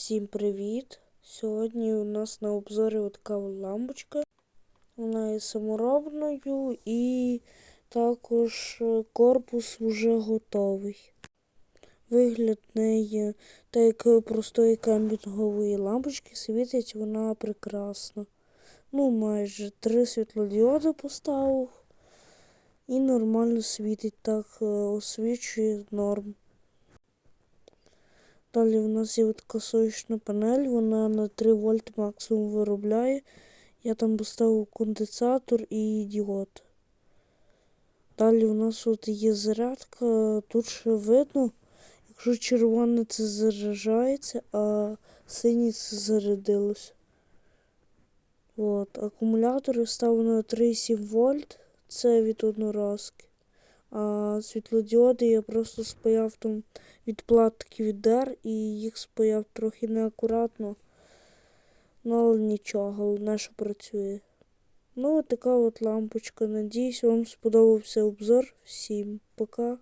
Всім привіт! Сьогодні у нас на обзорі от така лампочка. Вона є саморобною і також е, корпус вже готовий. Вигляд неї, так як простої кемпінгової лампочки, світить вона прекрасно. Ну, майже три світлодіоди поставив і нормально світить, так е, освічує норм. Далі в нас є така панель, вона на 3 вольт максимум виробляє. Я там поставив конденсатор і діод. Далі у нас от є зарядка, тут ще видно, якщо червоне це заряджається, а синє це зарядилось. От, акумулятори ставлю на 3,7 вольт, це від одноразки. А світлодіоди я просто спаяв там від платки від дар і їх спаяв трохи неакуратно. Ну, але нічого, головне, що працює. Ну, така от лампочка. Надіюсь, вам сподобався обзор. Всім пока.